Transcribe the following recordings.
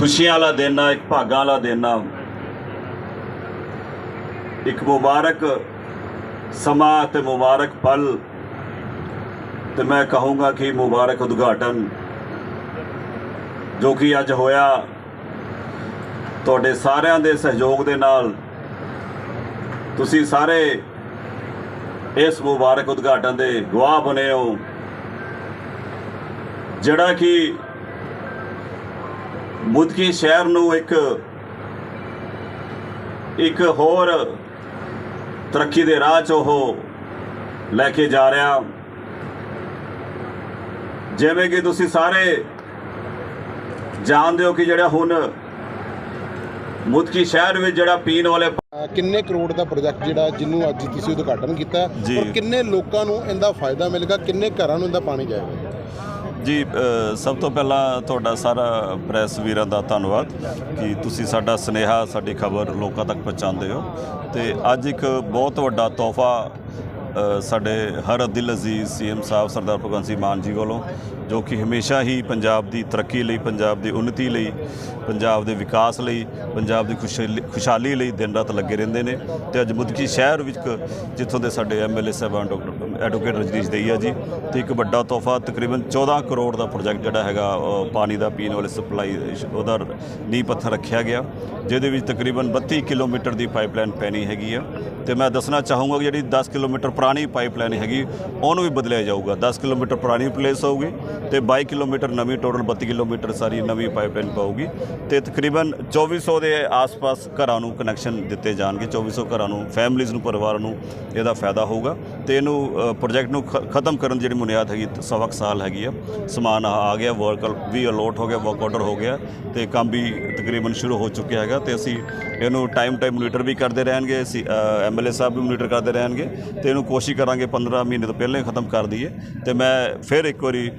ਖੁਸ਼ੀਆਂ ਵਾਲਾ ਦਿਨ ਆ, ਇੱਕ ਭਾਗਾਂ ਵਾਲਾ ਦਿਨ ਆ। ਇੱਕ ਮੁਬਾਰਕ ਸਮਾਂ ਤੇ ਮੁਬਾਰਕ ਪਲ। ਤੇ ਮੈਂ ਕਹੂੰਗਾ ਕਿ ਮੁਬਾਰਕ ਉਦਘਾਟਨ ਜੋ ਕਿ ਅੱਜ ਹੋਇਆ, ਤੁਹਾਡੇ ਸਾਰਿਆਂ ਦੇ ਸਹਿਯੋਗ ਦੇ ਨਾਲ। ਤੁਸੀਂ ਸਾਰੇ ਇਸ ਮੁਬਾਰਕ ਉਦਘਾਟਨ ਦੇ ਗਵਾਹ ਬਣੇ ਹੋ। ਜਿਹੜਾ ਕਿ ਮੁਦਕੀ ਸ਼ਹਿਰ ਨੂੰ ਇੱਕ ਇੱਕ ਹੋਰ ਤਰੱਕੀ ਦੇ ਰਾਹ 'ਚ ਉਹ ਲੈ ਕੇ ਜਾ ਰਿਹਾ ਜਿਵੇਂ ਕਿ ਤੁਸੀਂ ਸਾਰੇ ਜਾਣਦੇ ਹੋ ਕਿ ਜਿਹੜਾ ਹੁਣ ਮੁਦਕੀ ਸ਼ਹਿਰ ਵਿੱਚ ਜਿਹੜਾ ਪੀਣ ਵਾਲੇ ਕਿੰਨੇ ਕਰੋੜ ਦਾ ਪ੍ਰੋਜੈਕਟ ਜਿਹੜਾ ਜਿਹਨੂੰ ਅੱਜ ਤੁਸੀਂ ਉਦਘਾਟਨ ਕੀਤਾ। ਔਰ ਕਿੰਨੇ ਲੋਕਾਂ ਨੂੰ ਇਹਦਾ ਫਾਇਦਾ ਮਿਲੇਗਾ ਕਿੰਨੇ ਘਰਾਂ ਨੂੰ ਇਹਦਾ ਪਾਣੀ ਜਾਏਗਾ ਜੀ ਸਭ ਤੋਂ ਪਹਿਲਾਂ ਤੁਹਾਡਾ ਸਾਰਾ ਪ੍ਰੈਸ ਵੀਰਾਂ ਦਾ ਧੰਨਵਾਦ ਕਿ ਤੁਸੀਂ ਸਾਡਾ ਸਨੇਹਾ, ਸਾਡੀ ਖਬਰ ਲੋਕਾਂ ਤੱਕ ਪਹੁੰਚਾਉਂਦੇ ਹੋ। ਤੇ ਅੱਜ ਇੱਕ ਬਹੁਤ ਵੱਡਾ ਤੋਹਫਾ ਸਾਡੇ ਹਰ ਦਿਲ ਅਜ਼ੀਜ਼ ਸੀਐਮ ਸਾਹਿਬ, ਸਰਦਾਰ ਭਗਵੰਤ ਸਿੰਘ ਮਾਨ ਜੀ ਵੱਲੋਂ, ਜੋ ਕਿ ਹਮੇਸ਼ਾ ਹੀ ਪੰਜਾਬ ਦੀ ਤਰੱਕੀ ਲਈ, ਪੰਜਾਬ ਦੀ ਉન્નਤੀ ਲਈ, ਪੰਜਾਬ ਦੇ ਵਿਕਾਸ ਲਈ, ਪੰਜਾਬ ਦੀ ਖੁਸ਼ਹਾਲੀ ਖੁਸ਼ਹਾਲੀ ਲਈ ਦਿਨ ਰਾਤ ਲੱਗੇ ਰਹਿੰਦੇ ਨੇ। ਤੇ ਅੱਜ ਮੁਦਕੀ ਸ਼ਹਿਰ ਵਿੱਚ, ਜਿੱਥੋਂ ਦੇ ਸਾਡੇ ਐਮਐਲਏ ਸਾਹਿਬਾਨ ਡਾਕਟਰ ਐਡਵੋਕੇਟ ਰਜਨੀਸ਼ ਦਈਆ ਜੀ ਤੇ ਇੱਕ ਵੱਡਾ ਤੋਹਫਾ, ਤਕਰੀਬਨ 14 ਕਰੋੜ ਦਾ ਪ੍ਰੋਜੈਕਟ ਜਿਹੜਾ ਹੈਗਾ ਪਾਣੀ ਦਾ ਪੀਣ ਵਾਲੇ ਸਪਲਾਈ ਉਹਦਾ ਨੀਂਹ ਪੱਥਰ ਰੱਖਿਆ ਗਿਆ, ਜਿਹਦੇ ਵਿੱਚ ਤਕਰੀਬਨ 32 ਕਿਲੋਮੀਟਰ ਦੀ ਪਾਈਪਲਾਈਨ ਪੈਣੀ ਹੈਗੀ ਆ। ਤੇ ਮੈਂ ਦੱਸਣਾ ਚਾਹੂੰਗਾ ਕਿ ਜਿਹੜੀ 10 ਕਿਲੋਮੀਟਰ ਪੁਰਾਣੀ ਪਾਈਪਲਾਈਨ ਹੈਗੀ, ਉਹਨੂੰ ਵੀ ਬਦਲਿਆ ਜਾਊਗਾ। 10 ਕਿਲੋਮੀਟਰ ਪੁਰਾਣੀ ਪਲੇਸ ਹੋਊਗੀ ਤੇ 22 ਕਿਲੋਮੀਟਰ ਨਵੀਂ ਟੋਟਲ 32 ਕਿਲੋਮੀਟਰ ਸਾਰੀ ਨਵੀਂ ਪਾਈਪਲਾਈਨ ਪਾਊਗੀ ਤੇ ਤਕਰੀਬਨ 2400 ਦੇ ਆਸ-ਪਾਸ ਘਰਾਂ ਨੂੰ ਕਨੈਕਸ਼ਨ ਦਿੱਤੇ ਜਾਣਗੇ। 2400 ਘਰਾਂ ਨੂੰ ਫੈਮਲੀਆਂ ਨੂੰ, ਪਰਿਵਾਰਾਂ ਨੂੰ ਇਹਦਾ ਫਾਇਦਾ ਹੋਊਗਾ ਤੇ ਇਹਨੂੰ ਪ੍ਰੋਜੈਕਟ ਨੂੰ ਖ- ਖਤਮ ਕਰਨ ਦੀ ਜਿਹੜੀ ਬੁਨਿਆਦ ਹੈਗੀ ਸਵਾ ਕੁ ਸਾਲ ਹੈਗੀ ਆ। ਸਮਾਨ ਆ ਆ ਗਿਆ ਵਰਕ ਵੀ ਅਲੋਟ ਹੋ ਗਿਆ ਵਰਕ ਆਰਡਰ ਹੋ ਗਿਆ, ਤੇ ਕੰਮ ਵੀ ਤਕਰੀਬਨ ਸ਼ੁਰੂ ਹੋ ਚੁੱਕਿਆ ਹੈਗਾ, ਤੇ ਅਸੀਂ ਇਹਨੂੰ ਟਾਈਮ ਟਾਈਮ ਮੋਨੀਟਰ ਵੀ ਕਰਦੇ ਰਹਿਣਗੇ ਅਸੀਂ ਐਮਐਲਏ ਸਾਹਿਬ ਵੀ ਮੋਨੀਟਰ ਕਰਦੇ ਰਹਿਣਗੇ ਤੇ ਇਹਨੂੰ ਕੋਸ਼ਿਸ਼ ਕਰਾਂਗੇ 15 ਮਹੀਨੇ ਤੋਂ ਪਹਿਲਾਂ ਹੀ ਖਤਮ ਕਰ ਦਈਏ। ਤੇ ਮੈਂ ਫਿਰ ਇੱਕ ਵਾਰੀ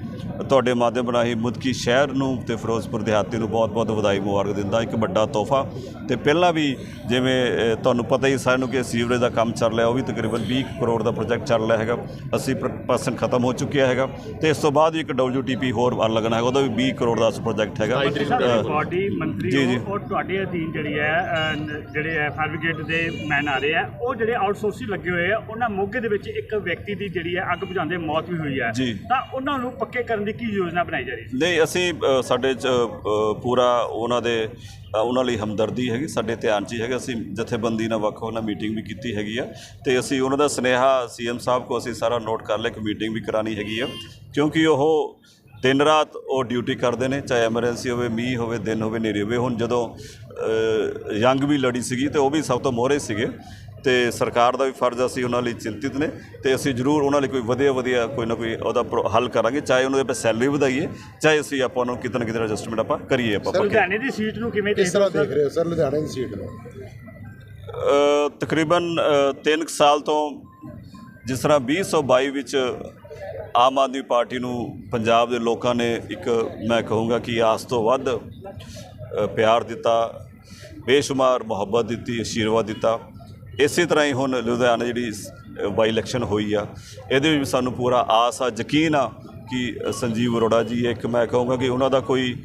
ਤੁਹਾਡੇ ਮਾਧਿਅਮ ਰਾਹੀਂ ਮੁਦਕੀ ਸ਼ਹਿਰ ਨੂੰ ਤੇ ਫਿਰੋਜ਼ਪੁਰ ਦਿਹਾਤੀ ਨੂੰ ਬਹੁਤ-ਬਹੁਤ ਵਧਾਈ ਮੁਬਾਰਕ ਦਿੰਦਾ ਇੱਕ ਵੱਡਾ ਤੋਹਫਾ। ਤੇ ਪਹਿਲਾਂ ਵੀ ਜਿਵੇਂ ਤੁਹਾਨੂੰ ਪਤਾ ਹੀ ਸਾਰਿਆਂ ਨੂੰ ਕਿ ਸੀਵਰੇਜ ਦਾ ਕੰਮ ਚੱਲ ਰਿਹਾ ਉਹ ਵੀ ਤਕਰੀਬਨ 20 ਕਰੋੜ ਦਾ ਪ੍ਰੋਜੈਕਟ ਚੱਲ ਰਿਹਾ ਹੈਗਾ 80% ਖਤਮ ਹੋ ਚੁੱਕਿਆ ਹੈਗਾ। ਤੇ ਇਸ ਤੋਂ ਬਾਅਦ ਵੀ ਇੱਕ WTP ਹੋਰ ਆ ਲੱਗਣਾ ਹੈਗਾ ਉਹਦਾ ਵੀ 20 ਕਰੋੜ ਦਾ ਪ੍ਰੋਜੈਕਟ ਹੈਗਾ। ਮੰਤਰੀ ਮੰਤਰੀ ਜੀ, ਜੀ। ਹੋ ਔਰ ਤੁਹਾਡੇ ਅਧੀਨ ਜਿਹੜੀ ਹੈ ਜਿਹੜੇ ਹੈ ਫਾਇਰ ਬ੍ਰਿਗੇਡ ਦੇ ਮੈਨ ਆ ਰਹੇ ਆ ਉਹ ਜਿਹੜੇ ਆਊਟਸੋਰਸਿੰਗ ਲੱਗੇ ਹੋਏ ਆ ਉਹਨਾਂ ਮੋਗੇ ਦੇ ਵਿੱਚ ਇੱਕ ਵਿਅਕਤੀ ਦੀ ਜਿਹੜੀ ਹੈ ਅੱਗ ਬੁਝਾਉਂਦੇ ਮੌਤ ਵੀ ਹੋਈ ਹੈ। ਜੀ। ਤਾਂ ਉਹਨਾਂ ਨੂੰ ਪੱਕੇ ਕਰਨ ਦੀ ਕੀ ਯੋਜਨਾ ਬਣਾਈ ਜਾ ਰਹੀ ਹੈ ਨਹੀਂ ਅਸੀਂ ਅ, ਸਾਡੇ ਚ ਅ, ਪੂਰਾ ਉਹਨਾਂ ਦੇ ਅ, ਉਹਨਾਂ ਲਈ ਹਮਦਰਦੀ ਹੈਗੀ ਸਾਡੇ ਧਿਆਨ 'ਚ ਹੀ ਹੈਗਾ। ਅਸੀਂ ਜਥੇਬੰਦੀ ਨਾਲ ਵੱਖ ਉਹਨਾਂ ਮੀਟਿੰਗ ਵੀ ਕੀਤੀ ਹੈਗੀ ਆ। ਤੇ ਅਸੀਂ ਉਹਨਾਂ ਦਾ ਸੁਨੇਹਾ ਸੀਐਮ ਸਾਹਿਬ ਕੋ ਅਸੀਂ ਸਾਰਾ ਨੋਟ ਕਰ ਲਿਆ ਕਿ ਮੀਟਿੰਗ ਵੀ ਕਰਾਣੀ ਹੈਗੀ ਆ। ਕਿਉਂਕਿ ਉਹ ਦਿਨ ਰਾਤ ਉਹ ਡਿਊਟੀ ਕਰਦੇ ਨੇ ਚਾਹੇ ਐਮਰਜੈਂਸੀ ਹੋਵੇ ਮੀਂਹ ਹੋਵੇ ਦਿਨ ਹੋਵੇ ਹਨੇਰੀ ਹੋਵੇ। ਹੁਣ ਜਦੋਂ ਜੰਗ ਵੀ ਲੜੀ ਸੀਗੀ ਤੇ ਉਹ ਵੀ ਸਭ ਤੋਂ ਮੋਹਰੇ ਸੀਗੇ ਤੇ ਸਰਕਾਰ ਦਾ ਵੀ ਫਰਜ਼ ਅਸੀਂ ਉਹਨਾਂ ਲਈ ਚਿੰਤਿਤ ਨੇ ਤੇ ਅਸੀਂ ਜ਼ਰੂਰ ਉਹਨਾਂ ਲਈ ਕੋਈ ਵਧੀਆ ਵਧੀਆ ਕੋਈ ਨਾ ਕੋਈ ਉਹਦਾ ਪ੍ਰੋ- ਹੱਲ ਕਰਾਂਗੇ ਚਾਹੇ ਉਹਨਾਂ ਦੇ ਆਪਾਂ ਸੈਲਰੀ ਵਧਾਈਏ ਚਾਹੇ ਅਸੀਂ ਆਪਾਂ ਉਹਨਾਂ ਨੂੰ ਕਿਤੇ ਨਾ ਕਿਤੇ ਐਡਜਸਟਮੈਂਟ ਆਪਾਂ ਕਰੀਏ ਆਪਾਂ ਲੁਧਿਆਣੇ ਦੀ ਸੀਟ ਨੂੰ ਕਿਵੇਂ ਦੇਖ ਰਹੇ ਹੋ ਸਰ ਲੁਧਿਆਣੇ ਦੀ ਸੀਟ ਨੂੰ? ਅ, ਤਕਰੀਬਨ 3 ਸਾਲ ਤੋਂ ਜਿਸ ਤਰ੍ਹਾਂ 2022 ਵਿੱਚ ਆਮ ਆਦਮੀ ਪਾਰਟੀ ਨੂੰ ਪੰਜਾਬ ਦੇ ਲੋਕਾਂ ਨੇ ਇੱਕ ਮੈਂ ਕਹੂੰਗਾ ਕਿ ਆਸ ਤੋਂ ਵੱਧ ਪਿਆਰ ਦਿੱਤਾ, ਬੇਸ਼ੁਮਾਰ ਮੁਹੱਬਤ ਦਿੱਤੀ ਆਸ਼ੀਰਵਾਦ ਦਿੱਤਾ। ਇਸੇ ਤਰ੍ਹਾਂ ਹੀ ਹੁਣ ਲੁਧਿਆਣਾ ਜਿਹੜੀ ਬਾਈ ਇਲੈਕਸ਼ਨ ਹੋਈ ਆ, ਇਹਦੇ ਵਿੱਚ ਸਾਨੂੰ ਪੂਰਾ ਆਸ ਆ, ਯਕੀਨ ਆ ਕਿ ਸੰਜੀਵ ਅਰੋੜਾ ਜੀ, ਇੱਕ ਮੈਂ ਕਹੂੰਗਾ ਕਿ ਉਹਨਾਂ ਦਾ ਕੋਈ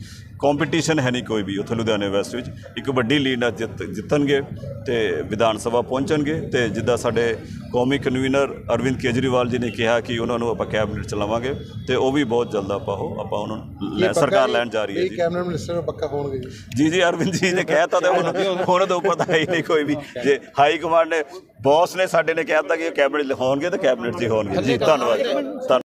ਕੰਪੀਟੀਸ਼ਨ ਹੈ ਨਹੀਂ ਕੋਈ ਵੀ ਉੱਥੇ ਲੁਧਿਆਣੇ ਵੈਸਟ ਵਿੱਚ। ਇੱਕ ਵੱਡੀ ਲੀਡ ਨਾਲ ਜਿੱਤ ਜਿੱਤਣਗੇ ਤੇ ਵਿਧਾਨ ਸਭਾ ਪਹੁੰਚਣਗੇ ਤੇ ਜਿੱਦਾਂ ਸਾਡੇ ਕੌਮੀ ਕਨਵੀਨਰ ਅਰਵਿੰਦ ਕੇਜਰੀਵਾਲ ਜੀ ਨੇ ਕਿਹਾ ਕਿ ਉਹਨਾਂ ਨੂੰ ਆਪਾਂ ਕੈਬਨਿਟ ਚਲਾਵਾਂਗੇ ਤੇ ਉਹ ਵੀ ਬਹੁਤ ਜਲਦ ਆਪਾਂ ਉਹ ਆਪਾਂ ਉਹਨਾਂ ਨੂੰ ਸਰਕਾਰ ਲੈਣ ਜਾ ਰਹੀ ਹੈ ਇਹ ਜੀ। ਕੈਬਨਿਟ ਮਿਨਿਸਟਰ ਪੱਕਾ ਹੋਣਗੇ ਜੀ। ਜੀ ਅਰਵਿੰਦ ਜੀ ਨੇ ਕਹਿਤਾ ਤੇ ਹੁਣ ਹੁਣ ਤਾਂ ਪਤਾ ਹੀ ਨਹੀਂ ਕੋਈ ਵੀ। ਜੇ ਹਾਈ ਕਮਾਂਡ ਨੇ ਬੌਸ ਨੇ ਸਾਡੇ ਨੇ ਕਹਿਤਾ ਕਿ ਕੈਬਨਿਟ ਹੋਣਗੇ ਤਾਂ ਕੈਬਨਿਟ ਜੀ ਹੋਣਗੇ। ਜੀ ਧੰਨਵਾਦ। ਧੰਨ-